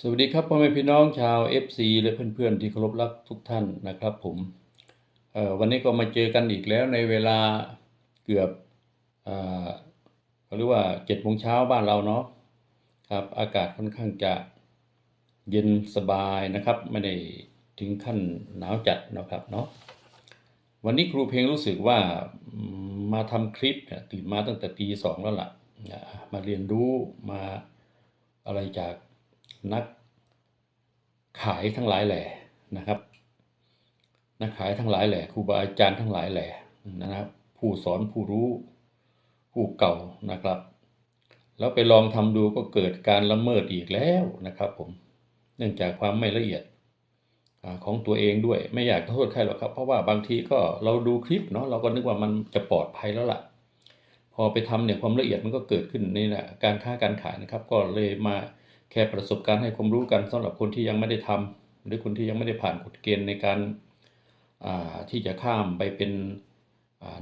สวัสดีครับพ่อแม่พี่น้องชาว FC และเพื่อนๆที่เคารพรักทุกท่านนะครับผมวันนี้ก็มาเจอกันอีกแล้วในเวลาเกือบเอ่อเขาเรียกว่าเจ็ดโมงเช้าบ้านเราเนาะครับอากาศค่อนข้างจะเย็นสบายนะครับไม่ได้ถึงขั้นหนาวจัดนะครับเนาะวันนี้ครูเพลงรู้สึกว่ามาทำคลิปตื่นมาตั้งแต่ตีสองแล้วล่ะอ่ามาเรียนรู้มาอะไรจาก นักขายทั้งหลายแหล่นะครับ นักขายทั้งหลายแหล่ครูบาอาจารย์ทั้งหลายแหล่นะครับ ผู้สอนผู้รู้ ผู้เก่านะครับ แล้วไปลองทำดูก็เกิดการละเมิดอีกแล้วนะครับผมเนื่องจากความไม่ละเอียดของตัวเองด้วยไม่อยากโทษใครหรอกครับ เพราะว่าบางทีก็เราดูคลิปเนาะเราก็นึกว่ามันจะปลอดภัยแล้วล่ะ พอไปทำเนี่ยความละเอียดมันก็เกิดขึ้นนี่แหละการค้าการขายนะครับ ก็เลยมา แค่ประสบการณ์ให้ความรู้กันสำหรับคนที่ยังไม่ได้ทำหรือคนที่ยังไม่ได้ผ่านกฎเกณฑ์ในการที่จะข้ามไปเป็น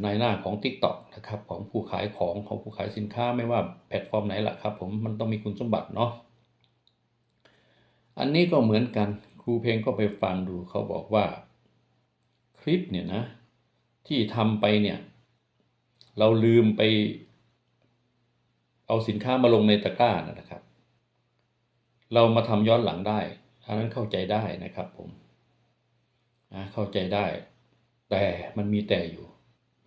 นายหน้าของ TikTok นะครับของผู้ขายของของผู้ขายสินค้าไม่ว่าแพลตฟอร์มไหนล่ะครับผมมันต้องมีคุณสมบัติเนาะอันนี้ก็เหมือนกันครูเพลงก็ไปฟังดูเขาบอกว่าคลิปเนี่ยนะที่ทำไปเนี่ยเราลืมไปเอาสินค้ามาลงในตะกร้านะครับ เรามาทำย้อนหลังได้อันนั้นเข้าใจได้นะครับผมอ่าเข้าใจได้ แต่มันมีแต่อยู่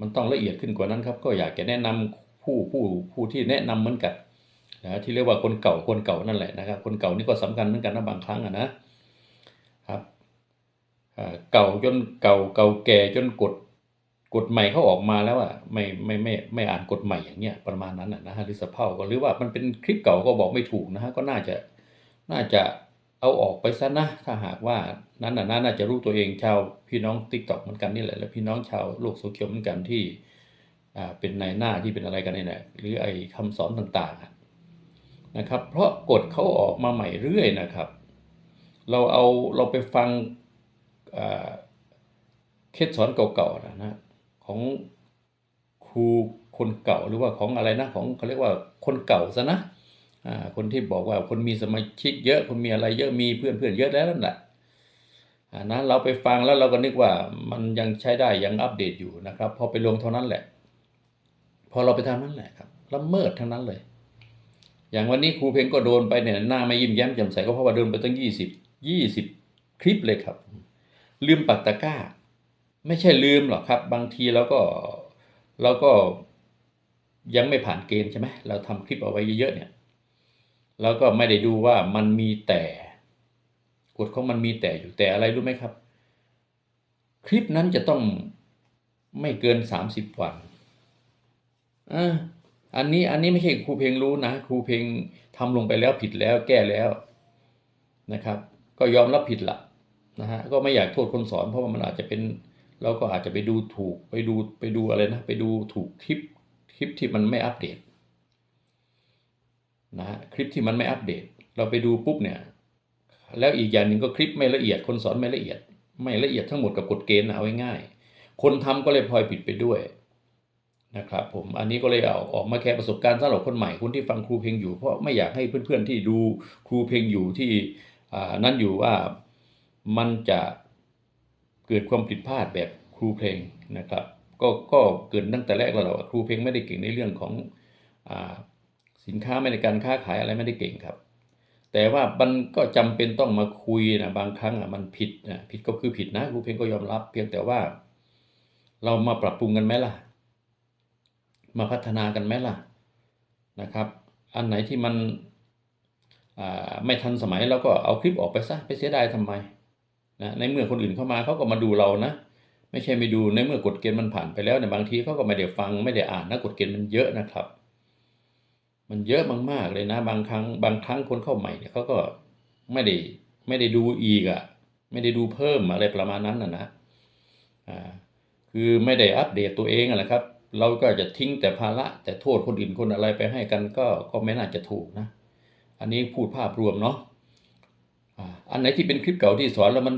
มันต้องละเอียดขึ้นกว่านั้นครับ ก็อยากจะแนะนำผู้ผู้ผู้ที่แนะนำเหมือนกันนะที่เรียกว่าคนเก่าคนเก่านั่นแหละนะครับ คนเก่านี่ก็สำคัญเหมือนกันนะบางครั้งอะนะครับเก่าจนเก่าเก่าแก่จนกฎกฎใหม่เขาออกมาแล้วอะไม่ไม่ไม่ไม่อ่านกฎใหม่อย่างเงี้ยประมาณนั้นอะนะฮะหรือสะเพ่าก็หรือว่ามันเป็นคลิปเก่าก็บอกไม่ถูกนะฮะก็น่าจะ น่าจะเอาออกไปซะนะ ถ้าหากว่านั้นน่ะน่าจะรู้ตัวเองชาวพี่น้องติ๊กต็อกเหมือนกันนี่แหละ และพี่น้องชาวโลกโซเชียลเหมือนกันที่อ่าเป็นนายหน้าที่เป็นอะไรกันนี่แหละหรือไอ้คำสอนต่างๆนะครับ เพราะกฎเขาออกมาใหม่เรื่อยนะครับ เราเอาเราไปฟังอ่าเคสสอนเก่าๆนะนะของครูคนเก่าหรือว่าของอะไรนะของเขาเรียกว่าคนเก่าซะนะ คนที่บอกว่าคนมีสมาชิกเยอะคนมีอะไรเยอะมีเพื่อนเพื่อนเยอะแล้วนั่นแหละนะเราไปฟังแล้วเราก็นึกว่ามันยังใช้ได้ยังอัปเดตอยู่นะครับ พอไปลงเท่านั้นแหละ พอเราไปทำนั้นแหละครับละเมิดทั้งนั้นเลย อย่างวันนี้ครูเพลงก็โดนไปเนี่ยหน้าไม่ยิ้มแย้มแจ่มใสก็เพราะว่าโดนไปตั้งยี่สิบยี่สิบคลิปเลยครับ ลืมปักตะกร้า ไม่ใช่ลืมหรอกครับ บางทีเราก็เราก็ยังไม่ผ่านเกณฑ์ใช่ไหมเราทำคลิปเอาไว้เยอะๆเนี่ย แล้วก็ไม่ได้ดูว่ามันมีแต่กฎของมันมีแต่อยู่แต่อะไรรู้ไหมครับ คลิปนั้นจะต้องไม่เกินสามสิบวันอ่าอันนี้อันนี้ไม่ใช่ครูเพลงรู้นะครูเพลงทำลงไปแล้วผิดแล้วแก้แล้วนะครับ ก็ยอมรับผิดละนะฮะก็ไม่อยากโทษคนสอน เพราะว่ามันอาจจะเป็นเราก็อาจจะไปดูถูกไปดูไปดูอะไรนะ ไปดูถูกคลิปคลิปที่มันไม่อัปเดต นะฮะคลิปที่มันไม่อัปเดต เราไปดูปุ๊บเนี่ย แล้วอีกอย่างหนึ่งก็คลิปไม่ละเอียด คนสอนไม่ละเอียด ไม่ละเอียดทั้งหมดกับกฎเกณฑ์เอาง่ายๆคนทำก็เลยพลอยผิดไปด้วยนะครับผมอันนี้ก็เลยเอาออกมาแค่ประสบการณ์สำหรับคนใหม่คนที่ฟังครูเพลงอยู่ เพราะไม่อยากให้เพื่อนๆที่ดูครูเพลงอยู่ที่นั่นอยู่ว่ามันจะเกิดความผิดพลาดแบบครูเพลงนะครับ ก็ก็เกิดตั้งแต่แรกแล้วว่าครูเพลงไม่ได้เก่งในเรื่องของอ สินค้าไม่ในการค้าขายอะไรไม่ได้เก่งครับ แต่ว่ามันก็จำเป็นต้องมาคุยนะบางครั้งอะมันผิดนะผิดก็คือผิดนะครูเพลงก็ยอมรับ เพียงแต่ว่า เรามาปรับปรุงกันไหมล่ะ มาพัฒนากันไหมล่ะนะครับ อันไหนที่มันอ่าไม่ทันสมัยเราก็เอาคลิปออกไปซะไปเสียดายทำไมนะในเมื่อคนอื่นเข้ามาเขาก็มาดูเรานะ ไม่ใช่ไม่ดูในเมื่อกฎเกณฑ์มันผ่านไปแล้วเนี่ยบางทีเขาก็ไม่ได้ฟังไม่ได้อ่านนะกฎเกณฑ์มันเยอะนะครับ มันเยอะมากๆเลยนะ บางครั้งบางครั้งคนเข้าใหม่เนี่ยเขาก็ไม่ได้ไม่ได้ดูอีกอะ่ะไม่ได้ดูเพิ่มอะไรประมาณนั้นนะนะอ่าคือไม่ได้อัปเดตตัวเองอะแหละครับ เราก็จะทิ้งแต่ภาระแต่โทษคนอื่นคนอะไรไปให้กันก็ก็ไม่น่าจะถูกนะ อันนี้พูดภาพรวมเนาะอ่าอันไหนที่เป็นคลิปเก่าที่สอนแล้วมัน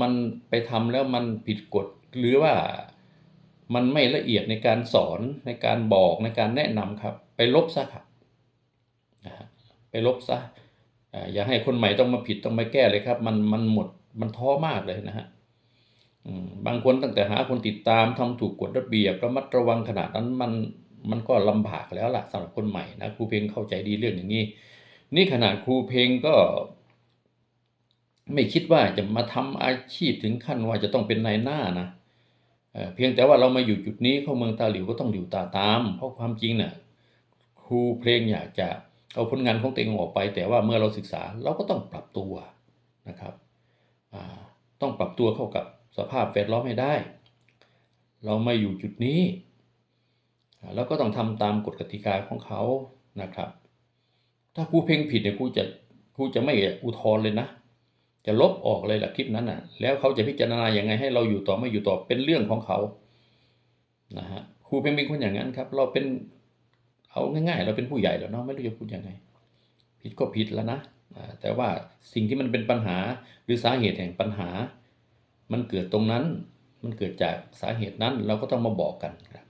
มันไปทำแล้วมันผิดกฎหรือว่ามันไม่ละเอียดในการสอนในการบอกในการแนะนำครับ ไปลบซะครับ ลบซะอย่าให้คนใหม่ต้องมาผิดต้องมาแก้เลยครับ มันมันหมดมันท้อมากเลยนะฮะบางคนตั้งแต่หาคนติดตามทำถูกกฎระเบียบระมัดระวังขนาดนั้นมันมันก็ลำบากแล้วล่ะสำหรับคนใหม่นะครูเพลงเข้าใจดีเรื่องอย่างนี้ นี่ขนาดครูเพลงก็ ไม่คิดว่าจะมาทำอาชีพถึงขั้นว่าจะต้องเป็นนายหน้านะเเพียงแต่ว่าเรามาอยู่จุดนี้เข้าเมืองตาหลิวก็ต้องอยู่ตาตาม เพราะความจริงเนี่ยครูเพลงอยากจะ เอาผลงานของตัวเองออกไป แต่ว่าเมื่อเราศึกษาเราก็ต้องปรับตัวนะครับต้องปรับตัวเข้ากับสภาพแวดล้อมให้ได้ เราไมาอยู่จุดนี้แล้วก็ต้องทำตามกฎกติกาของเขานะครับ ถ้าครูเพลงผิดเนี่ยครูจะครูจะไม่อุทธรณ์เลยนะ จะลบออกเลยแหละคลิปนั้นน่ะ แล้วเขาจะพิจารณาอย่างไงให้เราอยู่ต่อไม่อยู่ต่อเป็นเรื่องของเขานะฮะครูเพลงเป็นคนอย่างนั้นครับ เราเป็น เอาง่ายๆ เราเป็นผู้ใหญ่แล้วเนาะไม่รู้จะพูดยังไง ผิดก็ผิดแล้วนะแต่ว่าสิ่งที่มันเป็นปัญหาหรือสาเหตุแห่งปัญหา มันเกิดตรงนั้น มันเกิดจากสาเหตุนั้นเราก็ต้องมาบอกกันครับ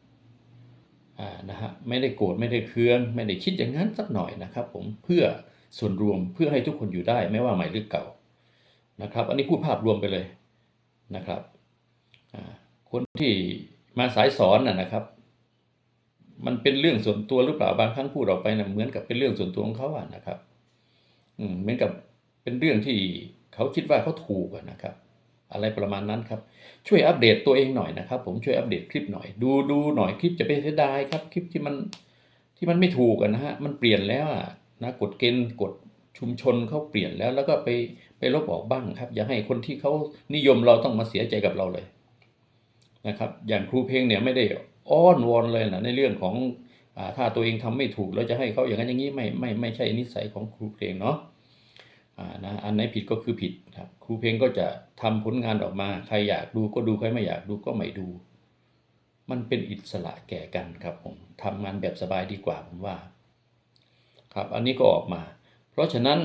นะฮะไม่ได้โกรธไม่ได้เคือง ไม่ได้คิดอย่างนั้นสักหน่อยนะครับ ผมเพื่อส่วนรวมเพื่อให้ทุกคนอยู่ได้ไม่ว่าใหม่หรือเก่านะครับ อันนี้พูดภาพรวมไปเลยนะครับคนที่มาสายสอนนะครับ มันเป็นเรื่องส่วนตัวหรือเปล่าบางครั้งพูดออกไปนะเหมือนกับเป็นเรื่องส่วนตัวของเขาอะนะครับ อืมเหมือนกับเป็นเรื่องที่เขาคิดว่าเขาถูกนะครับ อะไรประมาณนั้นครับ ช่วยอัปเดตตัวเองหน่อยนะครับ ผมช่วยอัปเดตคลิปหน่อย ดูดูหน่อยคลิปจะไปเสียดายครับ คลิปที่มันที่มันไม่ถูกอะนะฮะมันเปลี่ยนแล้วอะนะกฎเกณฑ์กฎชุมชนเขาเปลี่ยนแล้วแล้วก็ไปไปลบออกบ้างครับ อย่าให้คนที่เขานิยมเราต้องมาเสียใจกับเราเลยนะครับ อย่างครูเพลงเนี่ยไม่ได้ อ้อนวอนเลยนะในเรื่องของอถ้าตัวเองทำไม่ถูกเราจะให้เขาอย่างนั้นอย่างนี้ไม่ไม่ไม่ใช่นิสัยของครูเพลงเนาะอ่านะอันไหนผิดก็คือผิดครับครูเพลงก็จะทำผลงานออกมา ใครอยากดูก็ดูใครไม่อยากดูก็ไม่ดู มันเป็นอิสระแก่กันครับผมทำงานแบบสบายดีกว่าผมว่า ครับอันนี้ก็ออกมา เพราะฉะนั้น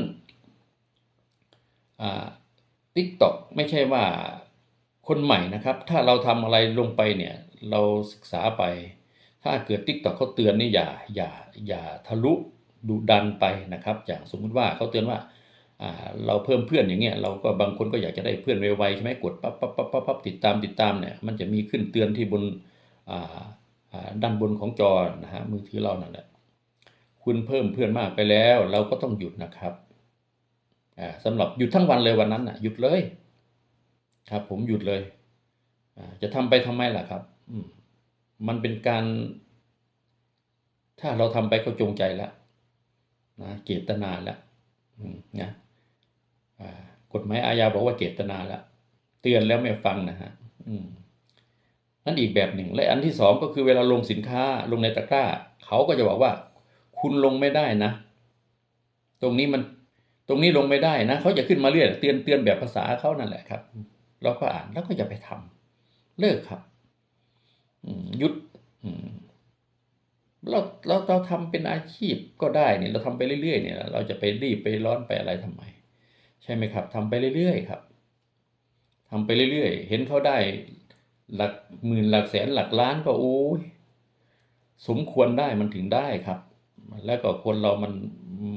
อ่าทิกตอกไม่ใช่ว่าคนใหม่นะครับ ถ้าเราทำอะไรลงไปเนี่ย เราศึกษาไป ถ้าเกิดทิกตอกเขาเตือนนี่อย่าอย่าอย่าทะลุดุดันไปนะครับ อย่างสมมุติว่าเขาเตือนว่าเราเพิ่มเพื่อนอย่างเงี้ยเราก็บางคนก็อยากจะได้เพื่อนไวๆใช่ไหมกดปั๊บปั๊บปั๊บปั๊บปั๊บติดตามติดตามเนี่ยมันจะมีขึ้นเตือนที่บนด้านบนของจอนะฮะมือถือเรานั่นแหละคุณเพิ่มเพื่อนมากไปแล้ว เราก็ต้องหยุดนะครับอ่าสำหรับหยุดทั้งวันเลยวันนั้นน่ะหยุดเลย ครับ ผมหยุดเลยจะทำไปทำไมล่ะครับ มันเป็นการ ถ้าเราทำไปก็จงใจแล้วนะเจตนาแล้วนะกฎหมายอาญาบอกว่าเจตนาแล้วเตือนแล้วไม่ฟังนะฮะนั่นอีกแบบหนึ่ง และอันที่สองก็คือเวลาลงสินค้าลงในตะกร้า เขาก็จะบอกว่า คุณลงไม่ได้นะ ตรงนี้มันตรงนี้ลงไม่ได้นะเขาจะขึ้นมาเรื่อยเตือนเตือนแบบภาษาเขานั่นแหละครับ เราก็อ่านแล้วก็จะไปทำเลิกครับ ยุดเราเราเราทำเป็นอาชีพก็ได้เนี่ยเราทำไปเรื่อยๆเนี่ยเราจะไปรีบไปร้อนไปอะไรทำไม ใช่ไหมครับทำไปเรื่อยๆครับทำไปเรื่อยๆ เห็นเขาได้หลักหมื่นหลักแสนหลักล้านก็โอ้ยสมควรได้มันถึงได้ครับ แล้วก็คนเรามัน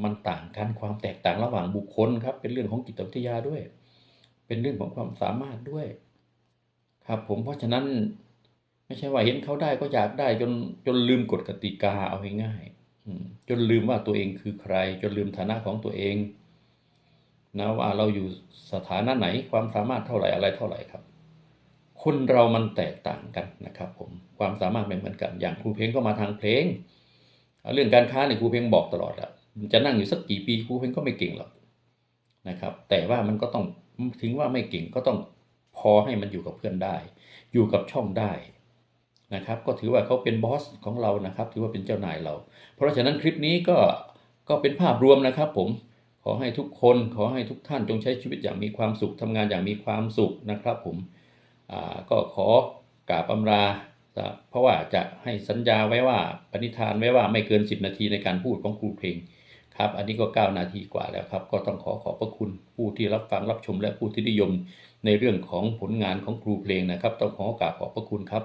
มันต่างกันความแตกต่างระหว่างบุคคลครับ เป็นเรื่องของจิตวิทยาด้วย เป็นเรื่องของความสามารถด้วย ครับ ผมเพราะฉะนั้น ไม่ใช่ว่าเห็นเขาได้ก็อยากได้จนจนลืมกฎกติกาเอาง่ายๆจนลืมว่าตัวเองคือใคร จนลืมฐานะของตัวเองนะว่าเราอยู่สถานะไหนความสามารถเท่าไหร่อะไรเท่าไหร่ครับ คนเรามันแตกต่างกันนะครับ ผมความสามารถไม่เหมือนกัน อย่างครูเพลงก็มาทางเพลงเรื่องการค้าเนี่ยครูเพลงบอกตลอดอะจะนั่งอยู่สักกี่ปีครูเพลงก็ไม่เก่งหรอกนะครับ แต่ว่ามันก็ต้องถึงว่าไม่เก่งก็ต้องพอให้มันอยู่กับเพื่อนได้ อยู่กับช่องได้ นะครับก็ถือว่าเขาเป็นบอสของเรานะครับ ถือว่าเป็นเจ้านายเรา เพราะฉะนั้นคลิปนี้ก็ก็เป็นภาพรวมนะครับ ผมขอให้ทุกคนขอให้ทุกท่านจงใช้ชีวิตอย่างมีความสุขทำงานอย่างมีความสุขนะครับ ผมอ่าก็ขอกราบอำลาเพราะว่าจะให้สัญญาไว้ว่าปณิธานไว้ว่าไม่เกิน 10 นาทีในการพูดของครูเพลงครับ อันนี้ก็ 9 นาทีกว่าแล้วครับ ก็ต้องขอขอบพระคุณผู้ที่รับฟังรับชมและผู้ที่นิยมในเรื่องของผลงานของครูเพลงนะครับ ต้องขอกราบขอบพระคุณครับ